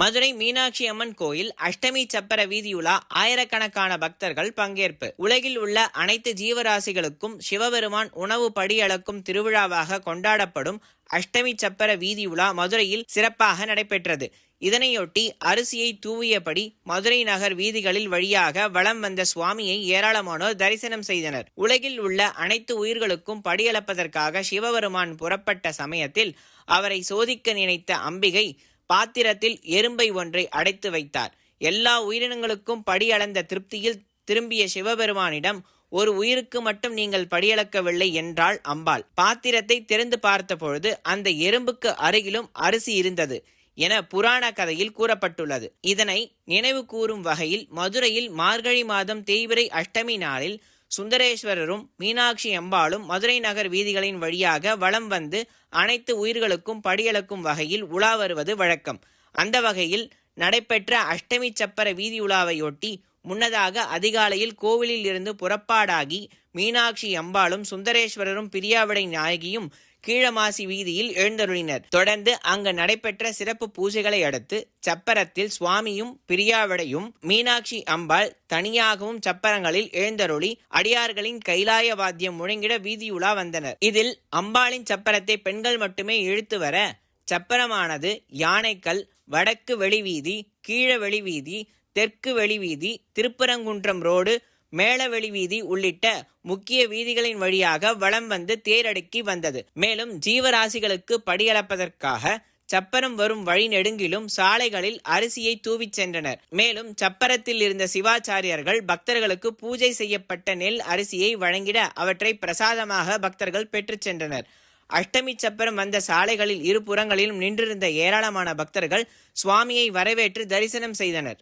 மதுரை மீனாட்சி அம்மன் கோயில் அஷ்டமி சப்பர வீதியுலா ஆயிரக்கணக்கான பக்தர்கள் பங்கேற்பு. உலகில் உள்ள அனைத்து ஜீவராசிகளுக்கும் சிவபெருமான் உணவு படியளக்கும் திருவிழாவாக கொண்டாடப்படும் அஷ்டமி சப்பர வீதியுலா மதுரையில் சிறப்பாக நடைபெற்றது. இதனையொட்டி அரிசியை தூவியபடி மதுரை நகர் வீதிகளில் வழியாக வலம் வந்த சுவாமியை ஏராளமானோர் தரிசனம் செய்தனர். உலகில் உள்ள அனைத்து உயிர்களுக்கும் படியளப்பதற்காக சிவபெருமான் புறப்பட்ட சமயத்தில் அவரை சோதிக்க நினைத்த அம்பிகை பாத்திரத்தில் எறும்பை ஒன்றை அடைத்து வைத்தார். எல்லா உயிரினங்களுக்கும் படியளந்த திருப்தியில் திரும்பிய சிவபெருமானிடம் ஒரு உயிருக்கு மட்டும் நீங்கள் படியளக்கவில்லை என்றாள் அம்பாள். பாத்திரத்தை திறந்து பார்த்த பொழுது அந்த எறும்புக்கு அருகிலும் அரிசி இருந்தது என புராண கதையில் கூறப்பட்டுள்ளது. இதனை நினைவு கூறும் வகையில் மதுரையில் மார்கழி மாதம் தேய்பிரை அஷ்டமி நாளில் சுந்தரேஸ்வரரும் மீனாட்சி அம்பாளும் மதுரை நகர் வீதிகளின் வழியாக வலம் வந்து அனைத்து உயிர்களுக்கும் படியளக்கும் வகையில் உலா வருவது வழக்கம். அந்த வகையில் நடைபெற்ற அஷ்டமி சப்பர வீதி உலாவையொட்டி முன்னதாக அதிகாலையில் கோவிலில் இருந்து புறப்பாடாகி மீனாட்சி அம்பாளும் சுந்தரேஸ்வரரும் பிரியாவிடை நாயகியும் கீழமாசி வீதியில் எழுந்தருளினர். தொடர்ந்து அங்கு நடைபெற்ற சிறப்பு பூஜைகளை அடுத்து சப்பரத்தில் சுவாமியும் பிரியாவிடையும் மீனாட்சி அம்பாள் தனியாகவும் சப்பரங்களில் எழுந்தருளி அடியார்களின் கைலாய வாத்தியம் முழங்கிட வீதியுலா வந்தனர். இதில் அம்பாளின் சப்பரத்தை பெண்கள் மட்டுமே இழுத்து வர சப்பரமானது யானைக்கல் வடக்கு வெளிவீதி கீழ வெளிவீதி தெற்கு வெளிவீதி திருப்பரங்குன்றம் ரோடு மேலவெளி வீதி உள்ளிட்ட முக்கிய வீதிகளின் வழியாக வலம் வந்து தேரடுக்கி வந்தது. மேலும் ஜீவராசிகளுக்கு படியளப்பதற்காக சப்பரம் வரும் வழி நெடுங்கிலும் சாலைகளில் அரிசியை தூவிச் சென்றனர். மேலும் சப்பரத்தில் இருந்த சிவாச்சாரியர்கள் பக்தர்களுக்கு பூஜை செய்யப்பட்ட நெல் அரிசியை வழங்கிட அவற்றை பிரசாதமாக பக்தர்கள் பெற்றுச் சென்றனர். அஷ்டமி சப்பரம் வந்த சாலைகளில் இரு புறங்களிலும் நின்றிருந்த ஏராளமான பக்தர்கள் சுவாமியை வரவேற்று தரிசனம் செய்தனர்.